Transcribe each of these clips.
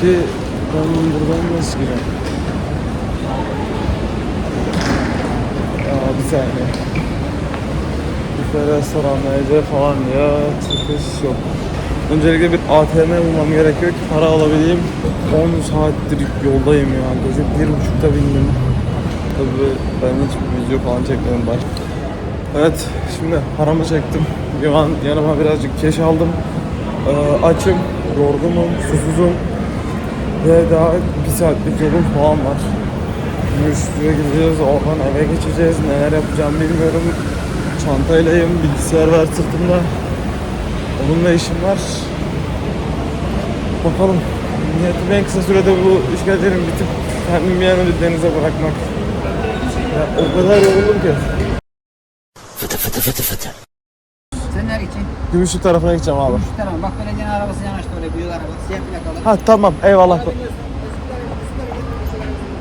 Ki ben buradan nasıl gireyim? Aa, bir saniye. Büfe, restoran, meyve falan ya çıkış yok. Öncelikle bir ATM bulmam gerekiyor ki para alabileyim. 10 saattir yoldayım ya. Gece bir buçukta bindim. Tabii ben hiç video falan çekmedim baş. Evet şimdi paramı çektim. Şu an yanıma birazcık keş aldım. Ee, açım, yorgunum, susuzum. Ve daha bir saatlik yolum falan var. Müşteriye gideceğiz, oradan eve geçeceğiz. Neler yapacağım bilmiyorum. Çantaylayım, bilgisayar var sırtımda. Onunla işim var. Bakalım. Niyetim en kısa sürede bu işgallerin bitip kendimi bir an önce denize bırakmak. Ya, o kadar yoruldum ki. Sen nereye gideceksin? Gümüşlü tarafına gideceğim abi. Şu tarafa bak belediyenin arabası yanaştı öyle büyük araba. Siyah plakalı. Ha tamam eyvallah.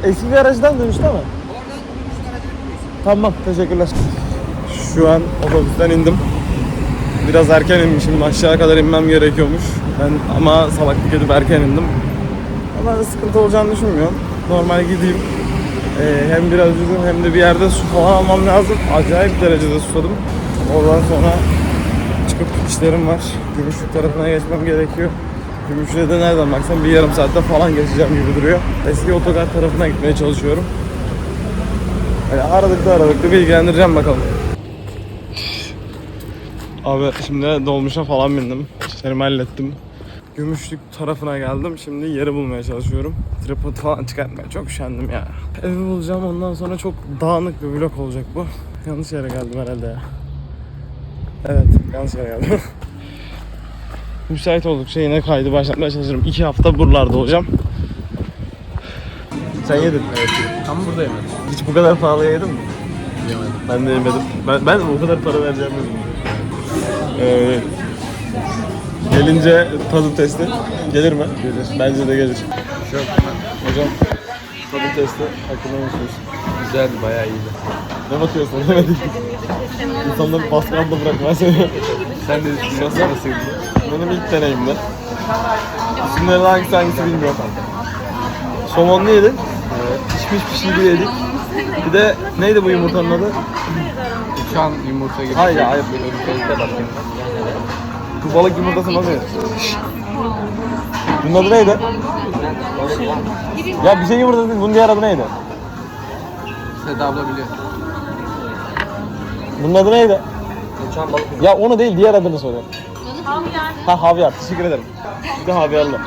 Eski bir aracdan dönüştü ama. Oradan şu aracı. Tamam teşekkürler. Şu an otobüsten indim. Biraz erken inmişim. Aşağı kadar inmem gerekiyormuş. Ben ama salaklık edip erken indim. Ama sıkıntı olacağını düşünmüyorum. Normal gideyim. Ee, hem biraz yüzüm hem de bir yerde su falan almam lazım. Acayip derecede susadım. Oradan sonra çıkıp işlerim var. Gümüşlük tarafına geçmem gerekiyor. Gümüşlük'e de nereden baksam bir yarım saatte falan geçeceğim gibi duruyor. Eski otogar tarafına gitmeye çalışıyorum. Yani aralıklı aralıklı bilgilendireceğim bakalım. Abi şimdi dolmuşa falan bindim. İşlerimi hallettim. Gümüşlük tarafına geldim. Şimdi yeri bulmaya çalışıyorum. Tripod falan çıkartmaya çok üşendim ya. Evi bulacağım ondan sonra çok dağınık bir vlog olacak bu. Yanlış yere geldim herhalde ya. Evet yanlış geldim. Müsait oldukça yine kaydı başlatmaya çalışırım. İki hafta buralarda olacağım. Sen yedin. Evet. Ama burada yemedim. Hiç bu kadar pahalıya yedin mi? Yemedim. Ben de yemedim. Ben, ben o kadar para vereceğim. Ee, gelince tadım testi. Gelir mi? Gelir. Bence de gelir. Çok Hocam tadım testi hakkında ne düşünüyorsun? güzeldi, bayağı iyiydi. Ne bakıyorsun? İnsanları paskalda bırakmaz seni. Sen de düşünüyorsun nasıldı? Benim ilk deneyimdi. İsimlerin hangisi hangisi bilmiyorum. Somonlu yedik. Evet. Pişmiş pişirdi yedik. Bir de neydi bu yumurtanın adı? Şu an yumurta gibi. Hayır hayır. Bu balık yumurtası nasıl yenir? Bunun adı neydi? Ya bir şey yumurtası değil. Bunun diğer adı neydi? Seda abla biliyor. Bunun adı neydi? Uçan balık. Ya onu değil diğer adını soruyorum. Ha havyar. Teşekkür ederim. Bir de havyarlı.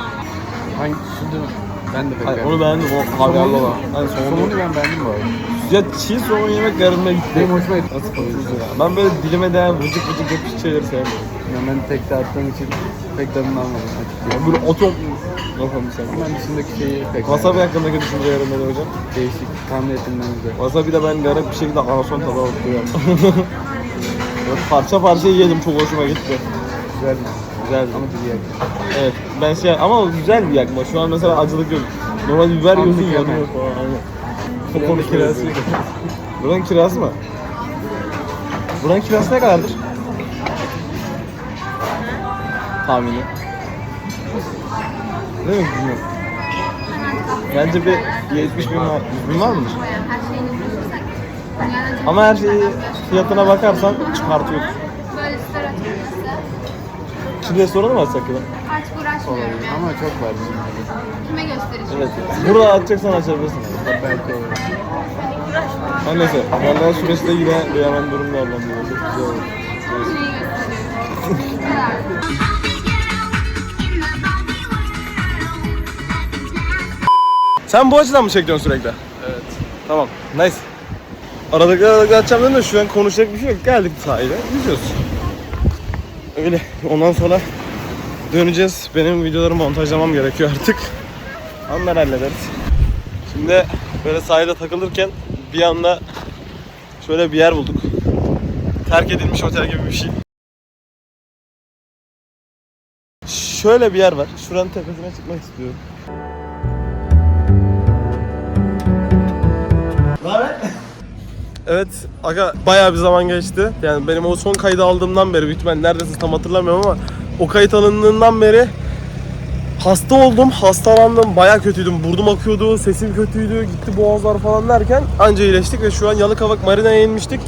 Hangi değil mi? Ben de pek Hayır, onu beğendim o havyarlı olan. Hani Somonu somonu. ben beğendim bu arada. Ya çiğ somon yemek garibime gitti. Benim hoşuma gitti. Nasıl konuşuyorsun ya? Ben böyle dilime değen vıcık vıcık yapış şeyleri sevmiyorum. Yani ben tek de attığım için pek tadını almadım. Ya böyle otom... Sen. Ben dışındaki şeyi pek Wasabi hakkındaki düşüncelerim ne hocam? Değişik. Tahmin ettiğimden güzel. Wasabi de ben garip bir şekilde anason tadı alıp parça parça yedim çok hoşuma gitti. Güzel. Güzeldi. Ama dili yakın. Evet ben şey ama güzel bir yakma. Şu an mesela acılık yok. Normal biber yiyorsun yanıyor falan. Aynen. Kirası. Buranın kirası mı? Buranın kirası ne kadardır? Tahmini. Değil mi? Bilmiyorum. Bence bir 70 bin var. 100 bin var mıdır? Ama her şeyi fiyatına bakarsan çıkartıyor. Böyle restoran burası. Şimdi restoranı mı açsak ya? Artık uğraşmıyorum yani. Ama çok var bizim. Kime göstereceğim? Evet. Burada açacaksan açabilirsin. Belki olur. Her neyse. Vallahi süreçte yine bir hemen durum değerlendiriyor. Çok güzel olur. Neyi göstereyim? Sen bu açıdan mı çekiyorsun sürekli? Evet. Tamam. Nice. Aralıklı aralıklı açacağım dedim de şu an konuşacak bir şey yok. Geldik sahile. Yüzüyoruz. Öyle. Ondan sonra döneceğiz. Benim videoları montajlamam gerekiyor artık. Onları hallederiz. Şimdi böyle sahilde takılırken bir anda şöyle bir yer bulduk. Terk edilmiş otel gibi bir şey. Şöyle bir yer var. Şuranın tepesine çıkmak istiyorum. Evet aga bayağı bir zaman geçti. Yani benim o son kaydı aldığımdan beri büyük ihtimalle neredeyse tam hatırlamıyorum ama o kayıt alındığından beri hasta oldum, hastalandım, baya kötüydüm. Burnum akıyordu, sesim kötüydü, gitti boğazlar falan derken anca iyileştik ve şu an Yalıkavak Marina'ya inmiştik.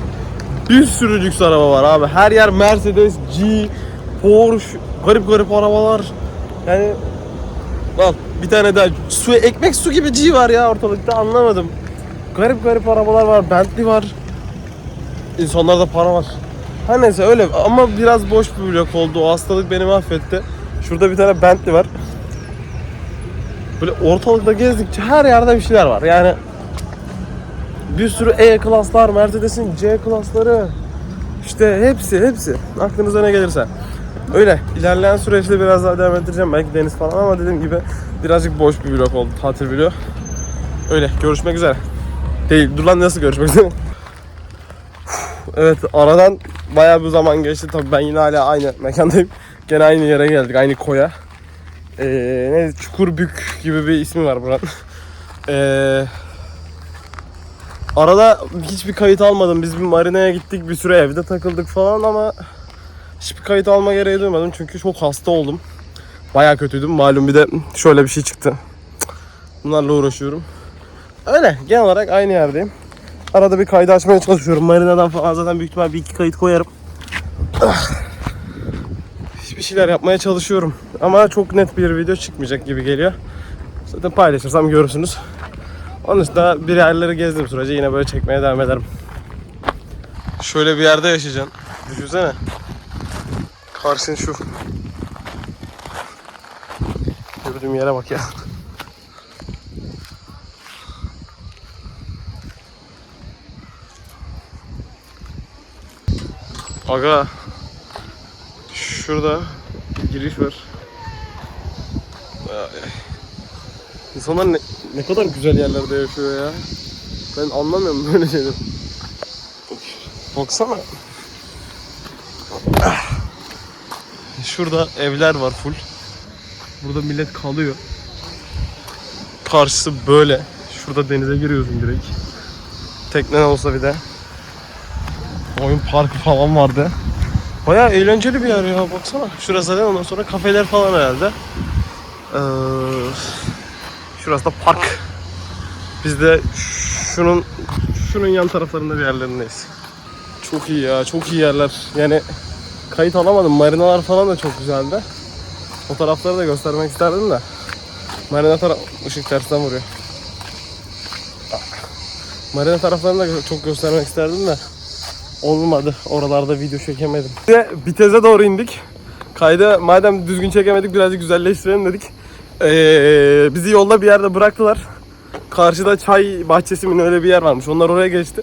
Bir sürü lüks araba var abi. Her yer Mercedes, G, Porsche, garip garip arabalar. Yani Al bir tane daha su ekmek su gibi G var ya ortalıkta anlamadım. Garip garip arabalar var. Bentley var. İnsanlarda para var. Her neyse öyle ama biraz boş bir blok oldu. O hastalık beni mahvetti. Şurada bir tane Bentley var. Böyle ortalıkta gezdikçe her yerde bir şeyler var. Yani bir sürü E klaslar, Mercedes'in C klasları. İşte hepsi hepsi. Aklınıza ne gelirse. Öyle. İlerleyen süreçte biraz daha devam edeceğim. Belki deniz falan ama dediğim gibi birazcık boş bir vlog oldu. Tatil vlogu. Öyle. Görüşmek üzere. Değil. Dur lan nasıl görüşmek evet aradan bayağı bir zaman geçti. Tabii ben yine hala aynı mekandayım. Gene aynı yere geldik. Aynı koya. Ee, ne Çukurbük gibi bir ismi var buranın. Ee, arada hiçbir kayıt almadım. Biz bir marinaya gittik. Bir süre evde takıldık falan ama hiçbir kayıt alma gereği duymadım. Çünkü çok hasta oldum. Bayağı kötüydüm. Malum bir de şöyle bir şey çıktı. Bunlarla uğraşıyorum. Öyle. Genel olarak aynı yerdeyim. Arada bir kaydı açmaya çalışıyorum. Marinadan falan zaten büyük ihtimal bir iki kayıt koyarım. bir şeyler yapmaya çalışıyorum. Ama çok net bir video çıkmayacak gibi geliyor. Zaten paylaşırsam görürsünüz. Onun dışında bir yerleri gezdiğim sürece yine böyle çekmeye devam ederim. Şöyle bir yerde yaşayacaksın. Düşünsene. Karşın şu. Gördüğüm yere bak ya. Aga şurada giriş var. İnsanlar ne, ne kadar güzel yerlerde yaşıyor ya. Ben anlamıyorum böyle şeyleri. Baksana. Şurada evler var full. Burada millet kalıyor. Karşısı böyle. Şurada denize giriyorsun direkt. Teknen olsa bir de. Oyun parkı falan vardı. Bayağı eğlenceli bir yer ya baksana. Şurası zaten ondan sonra kafeler falan herhalde. Ee, şurası da park. Biz de şunun şunun yan taraflarında bir yerlerindeyiz. Çok iyi ya, çok iyi yerler. Yani kayıt alamadım. Marinalar falan da çok güzeldi. O tarafları da göstermek isterdim de. Marina taraf ışık tersten vuruyor. Marina taraflarını da çok göstermek isterdim de olmadı. Oralarda video çekemedim. Ve Bitez'e doğru indik. Kaydı madem düzgün çekemedik birazcık güzelleştirelim dedik. Ee, bizi yolda bir yerde bıraktılar. Karşıda çay bahçesi mi öyle bir yer varmış. Onlar oraya geçti.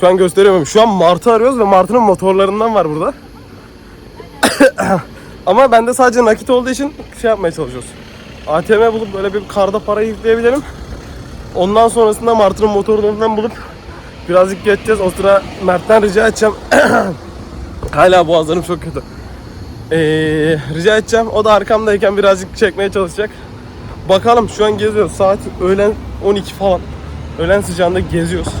Şu an gösteriyorum. Şu an Martı arıyoruz ve Martı'nın motorlarından var burada. Ama bende sadece nakit olduğu için şey yapmaya çalışıyoruz. ATM bulup böyle bir karda para yükleyebilirim. Ondan sonrasında Martı'nın motorlarından bulup birazcık geçeceğiz. O sıra Mert'ten rica edeceğim. Hala boğazlarım çok kötü. Ee, rica edeceğim. O da arkamdayken birazcık çekmeye çalışacak. Bakalım şu an geziyoruz. Saat öğlen 12 falan. Öğlen sıcağında geziyoruz.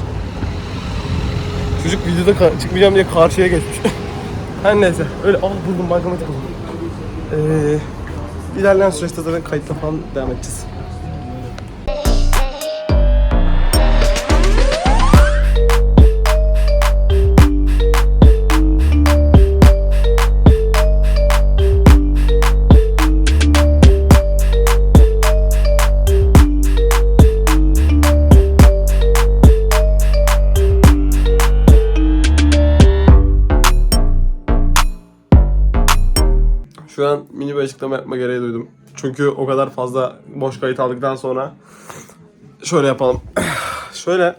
Çocuk videoda çıkmayacağım diye karşıya geçmiş. Her neyse. Öyle al buldum bankamatik buldum. Ee, ilerleyen süreçte zaten kayıtla falan devam edeceğiz. Bir açıklama yapma gereği duydum. Çünkü o kadar fazla boş kayıt aldıktan sonra şöyle yapalım. şöyle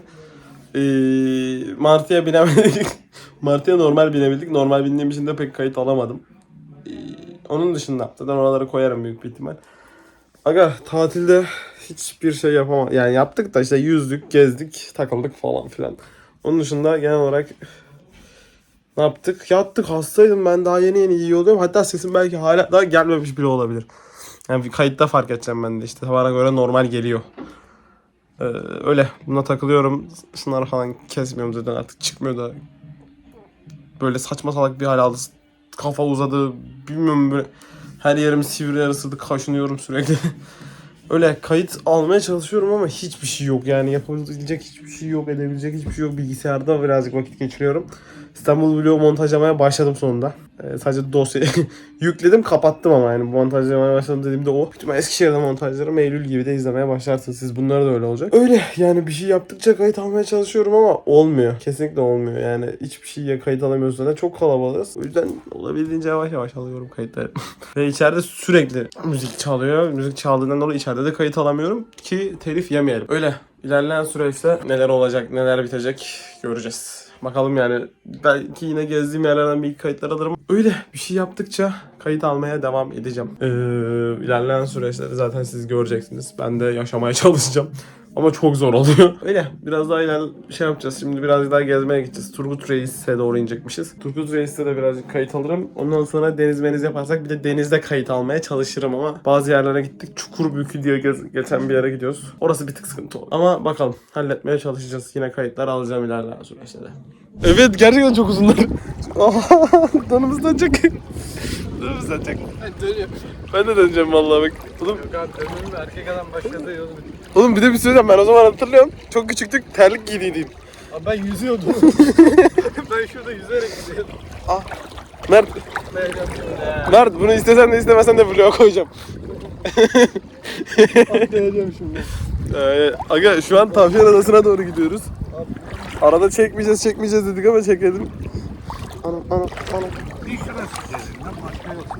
eee Martı'ya binemedik. Martı'ya normal binebildik. Normal bindiğim için de pek kayıt alamadım. Eee, onun dışında zaten oraları koyarım büyük bir ihtimal. Aga tatilde hiçbir şey yapamam. Yani yaptık da işte yüzdük, gezdik, takıldık falan filan. Onun dışında genel olarak ne yaptık? Yattık hastaydım ben daha yeni yeni iyi oluyorum. Hatta sesim belki hala daha gelmemiş bile olabilir. Yani bir kayıtta fark edeceğim ben de işte bana göre normal geliyor. Ee, öyle buna takılıyorum. Şunları falan kesmiyorum zaten artık çıkmıyor da. Böyle saçma salak bir hal aldı. Kafa uzadı bilmiyorum böyle. Her yerim sivri yarısıdı kaşınıyorum sürekli. Öyle kayıt almaya çalışıyorum ama hiçbir şey yok yani yapabilecek hiçbir şey yok edebilecek hiçbir şey yok bilgisayarda birazcık vakit geçiriyorum. İstanbul Vlog montajlamaya başladım sonunda. Ee, sadece dosyayı yükledim kapattım ama yani montajlamaya başladım dediğimde o. Bütün Eskişehir'de montajlarım Eylül gibi de izlemeye başlarsınız. Siz bunları da öyle olacak. Öyle yani bir şey yaptıkça kayıt almaya çalışıyorum ama olmuyor. Kesinlikle olmuyor yani hiçbir şeye kayıt alamıyoruz zaten çok kalabalığız. O yüzden olabildiğince yavaş yavaş alıyorum kayıtları. Ve içeride sürekli müzik çalıyor. Müzik çaldığından dolayı içeride de kayıt alamıyorum ki telif yemeyelim. Öyle ilerleyen süreçte neler olacak, neler bitecek göreceğiz. Bakalım yani belki yine gezdiğim yerlerden bir kayıtlar alırım. Öyle bir şey yaptıkça kayıt almaya devam edeceğim. Ee, ilerleyen süreçleri zaten siz göreceksiniz. Ben de yaşamaya çalışacağım. Ama çok zor oluyor. Öyle biraz daha iler şey yapacağız. Şimdi biraz daha gezmeye gideceğiz. Turgut Reis'e doğru inecekmişiz. Turgut Reis'te de birazcık kayıt alırım. Ondan sonra deniz meniz yaparsak bir de denizde kayıt almaya çalışırım ama bazı yerlere gittik. Çukurbükü diye gez- geçen bir yere gidiyoruz. Orası bir tık sıkıntı olur. Ama bakalım halletmeye çalışacağız. Yine kayıtlar alacağım ilerleyen süreçte de. Evet gerçekten çok uzunlar. Donumuzdan çok. Donumuzdan çok. Ben de döneceğim vallahi bak. Oğlum erkek adam başladı yolu. Oğlum bir de bir söyleyeceğim ben o zaman hatırlıyorum. Çok küçüktük terlik giydiydim. Abi ben yüzüyordum. ben şurada yüzerek gidiyordum. Mert, Mert bunu istesen de istemesen de vloga koyacağım. Deneyeceğim şimdi. Ee, aga şu an tavşan adasına doğru gidiyoruz. Arada çekmeyeceğiz çekmeyeceğiz dedik ama çekelim. Anam anam anam. Bir şurası dedim lan başka yok.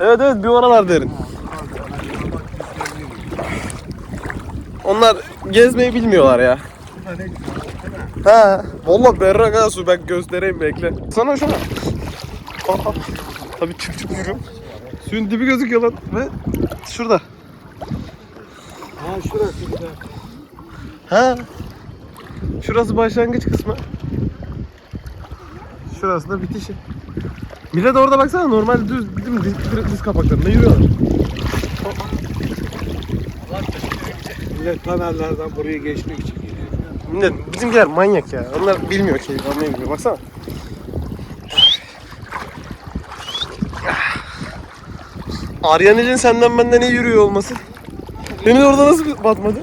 Evet evet bir oralar derin. Onlar gezmeyi bilmiyorlar ya. Ha, vallahi berrak ha su ben göstereyim bekle. Sana şunu. Tabii çık çık yürü. Suyun dibi gözüküyor lan ve şurada. Ha şurası. Ha. Şurası başlangıç kısmı. Şurası da bitişi. Millet orada baksana normal düz bizim diz, diz kapaklarında yürüyorlar. Millet kanallardan buraya geçmek için geliyor. Millet bizimkiler manyak ya. Onlar bilmiyor ki, anlayamıyor. Baksana. Aryanil'in senden benden iyi yürüyor olması. Beni orada nasıl batmadı?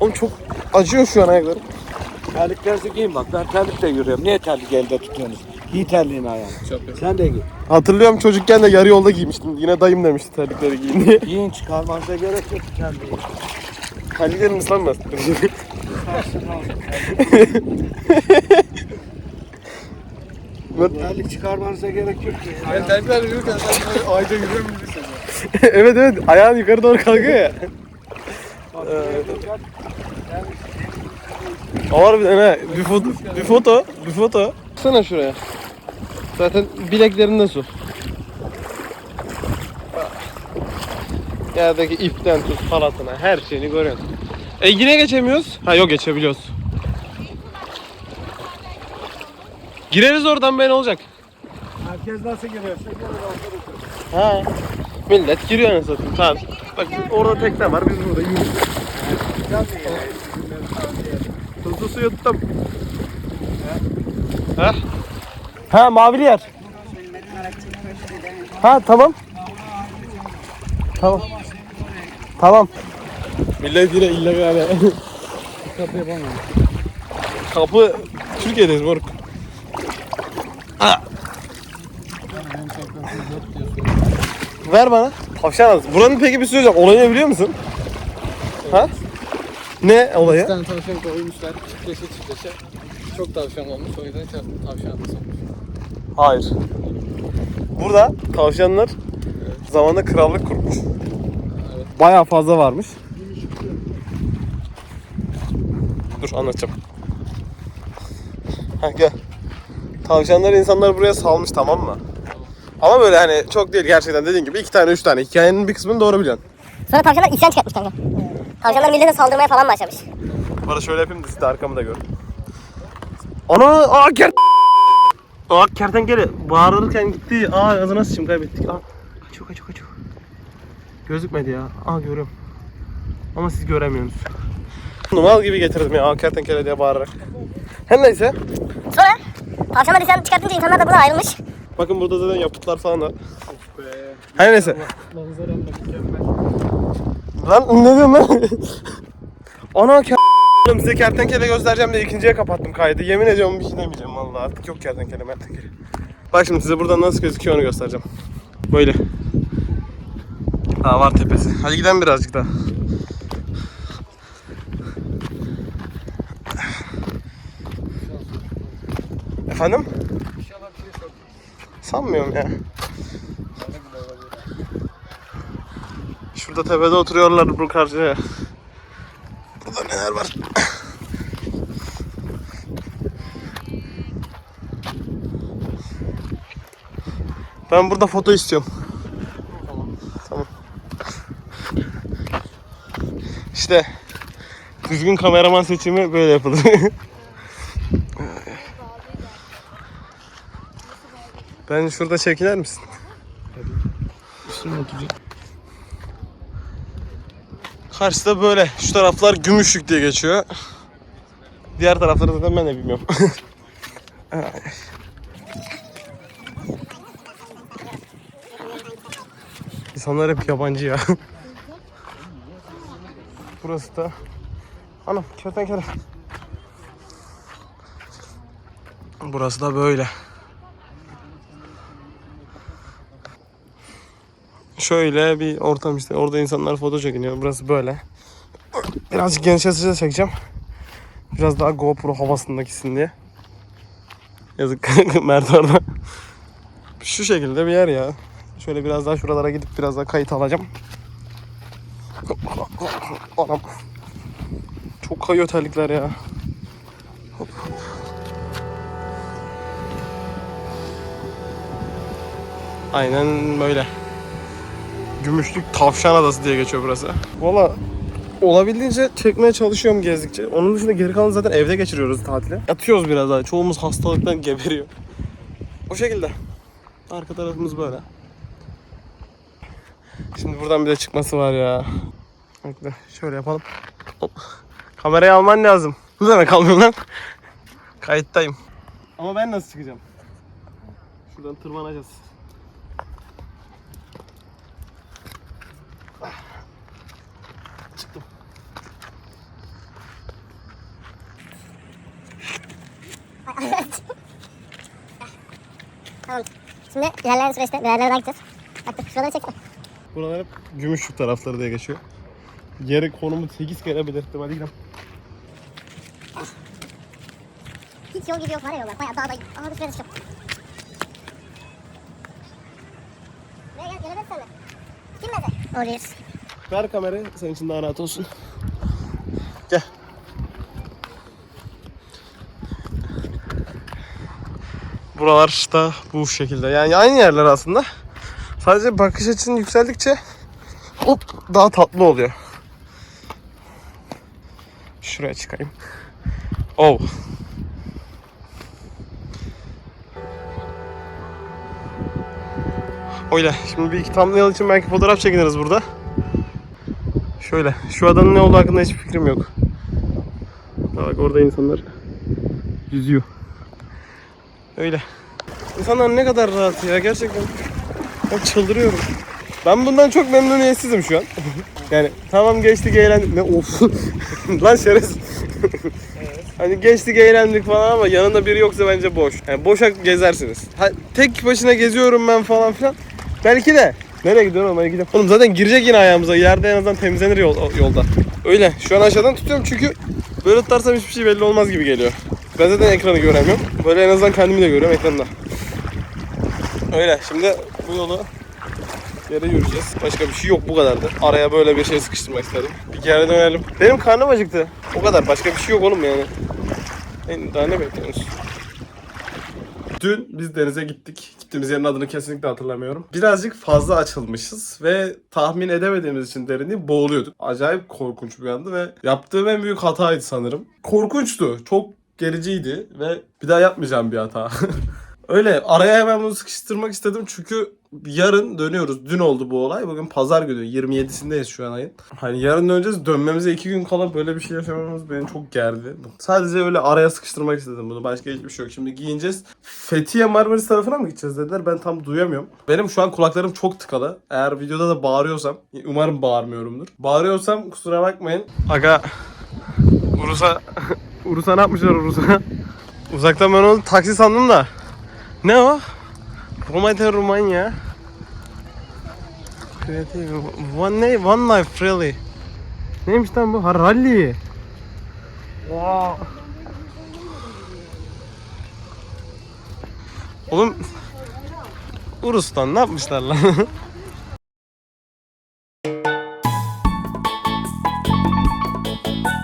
Oğlum çok acıyor şu an ayaklarım. Terliklerinizi giyin bak. Ben terlikle yürüyorum. Niye terlik elde tutuyorsunuz? Giy terliğini ayağına. Sen de giy. Hatırlıyorum çocukken de yarı yolda giymiştim. Yine dayım demişti terlikleri giyin diye. Giyin çıkarmanıza gerek yok terliği. Terliklerim ıslanmaz. Terlik çıkarmanıza gerek yok ki. Ben terlikler yürürken sen ayda yürüyor muydun evet evet ayağın yukarı doğru kalkıyor ya. Harbiden ha bir foto bir foto bir foto. Baksana şuraya. Zaten bileklerinde su. Yerdeki ipten tut palatına her şeyini görüyorsun. E yine geçemiyoruz. Ha yok geçebiliyoruz. Gireriz oradan ben olacak. Herkes nasıl giriyorsa Ha. Millet giriyor anasını satayım. Tamam. Bak orada tekne var biz burada yürüyoruz. Hızlı suya tuttum. Ha? Ha mavili yer. Ha tamam. Tamam. Tamam. Millet yine illegal. Kapı yapamam. Kapı Türkiye'deyiz moruk. Ver bana. Tavşan arası. Buranın peki bir şey söyleyeceğim. Olayı ne biliyor musun? Ha? Ne olayı? Bir tane tavşan koymuşlar çiftleşe çiftleşe. Çok tavşan olmuş o yüzden tavşan da olmuş. Hayır. Burada tavşanlar zamanında krallık kurmuş. Bayağı fazla varmış. Dur anlatacağım. Ha gel. Tavşanlar insanlar buraya salmış tamam mı? Ama böyle hani çok değil gerçekten dediğin gibi iki tane üç tane. Hikayenin bir kısmını doğru biliyorsun. Sonra tavşanlar isyan çıkartmış kanka. Tavşanlar millete saldırmaya falan başlamış. Bana şöyle yapayım da siz de arkamı da görün. Ana! Aa ker... Aa kertenkele bağırırken gitti. Aa ağzına sıçım kaybettik. Aa kaçıyor kaçıyor kaçıyor. Gözükmedi ya. Aa görüyorum. Ama siz göremiyorsunuz. Normal gibi getirdim ya aa kertenkele diye bağırarak. Her neyse. Sonra tavşanlar isyan çıkartınca insanlar da buradan ayrılmış. Bakın burada zaten yapıtlar falan var. Her neyse. Da. Lan ne diyorsun lan? Ana ke Oğlum size kertenkele göstereceğim de ikinciye kapattım kaydı. Yemin ediyorum bir şey demeyeceğim vallahi artık yok kertenkele mertenkele. Bak şimdi size buradan nasıl gözüküyor onu göstereceğim. Böyle. Daha var tepesi. Hadi gidelim birazcık daha. Efendim? Sanmıyorum ya. Şurada tepede oturuyorlar bu karşıya. Burada neler var? Ben burada foto istiyorum. Tamam. İşte düzgün kameraman seçimi böyle yapılır. ben şurada çekiler misin? Üstüne. Karşıda böyle. Şu taraflar Gümüşlük diye geçiyor. Diğer tarafları zaten ben de bilmiyorum. İnsanlar hep yabancı ya. Burası da Anam kertenkele. Burası da böyle. Şöyle bir ortam işte. Orada insanlar foto çekiniyor. Burası böyle. Birazcık geniş açıda çekeceğim. Biraz daha GoPro havasında gitsin diye. Yazık Mert orada. Şu şekilde bir yer ya. Şöyle biraz daha şuralara gidip biraz daha kayıt alacağım. Anam. Çok kayıyor terlikler ya. Hop. Aynen böyle. Gümüşlük Tavşan Adası diye geçiyor burası. Valla olabildiğince çekmeye çalışıyorum gezdikçe. Onun dışında geri kalanı zaten evde geçiriyoruz tatili. Yatıyoruz biraz daha. Çoğumuz hastalıktan geberiyor. O şekilde. Arka tarafımız böyle. Şimdi buradan bir de çıkması var ya. Bekle şöyle yapalım. Hop. Kamerayı alman lazım. Bu demek almıyorum lan. Kayıttayım. Ama ben nasıl çıkacağım? Şuradan tırmanacağız. Çıktım. Tamam. Şimdi ilerleyen süreçte gideceğiz. Bak dur şuraları çeksene. Buralar hep Gümüşlük tarafları diye geçiyor. Yeri konumu 8 kere belirttim. Hadi gidelim. Hiç yol gibi yok var ya yollar. Bayağı dağda. Aha şuraya çıkıyorum. Buraya gel. Kim Oraya. Ver kamerayı. Senin için daha rahat olsun. Gel. Buralar da bu şekilde. Yani aynı yerler aslında. Sadece bakış açın yükseldikçe hop daha tatlı oluyor. Şuraya çıkayım. Oh. Öyle. Şimdi bir iki thumbnail için belki fotoğraf çekiniriz burada. Şöyle. Şu adanın ne olduğu hakkında hiçbir fikrim yok. Bak orada insanlar yüzüyor. Öyle. İnsanlar ne kadar rahat ya gerçekten. Ben çıldırıyorum. Ben bundan çok memnuniyetsizim şu an. yani tamam geçtik eğlendik. Ne of. Lan şerefsiz. hani geçtik eğlendik falan ama yanında biri yoksa bence boş. Yani boşa gezersiniz. Ha, tek başına geziyorum ben falan filan. Belki de. Nereye gidiyorum ama gidiyorum. Oğlum zaten girecek yine ayağımıza. Yerde en azından temizlenir yol, yolda. Öyle. Şu an aşağıdan tutuyorum çünkü böyle tutarsam hiçbir şey belli olmaz gibi geliyor. Ben zaten ekranı göremiyorum. Böyle en azından kendimi de görüyorum ekranda. Öyle. Şimdi bu yolu yere yürüyeceğiz. Başka bir şey yok bu kadardı. Araya böyle bir şey sıkıştırmak istedim. Bir kere dönelim. Benim karnım acıktı. O kadar. Başka bir şey yok oğlum yani. En- Daha ne bekliyorsunuz? Dün biz denize gittik. Gittiğimiz yerin adını kesinlikle hatırlamıyorum. Birazcık fazla açılmışız ve tahmin edemediğimiz için derinliği boğuluyorduk. Acayip korkunç bir andı ve yaptığım en büyük hataydı sanırım. Korkunçtu. Çok gericiydi ve bir daha yapmayacağım bir hata. Öyle araya hemen bunu sıkıştırmak istedim çünkü yarın dönüyoruz. Dün oldu bu olay. Bugün pazar günü 27'sindeyiz şu an ayın. Hani yarın döneceğiz. Dönmemize iki gün kala böyle bir şey yaşamamız beni çok gerdi. Sadece öyle araya sıkıştırmak istedim bunu. Başka hiçbir şey yok. Şimdi giyineceğiz. Fethiye Marmaris tarafına mı gideceğiz dediler. Ben tam duyamıyorum. Benim şu an kulaklarım çok tıkalı. Eğer videoda da bağırıyorsam, umarım bağırmıyorumdur. Bağırıyorsam kusura bakmayın. Aga Urus'a Urus'a ne yapmışlar Urus'a? Uzaktan ben onu taksi sandım da. Ne o? Romanya Romanya. One day, one life really. Neymiş lan bu? Ha rally. Wow. Oğlum Urus'tan ne yapmışlar lan?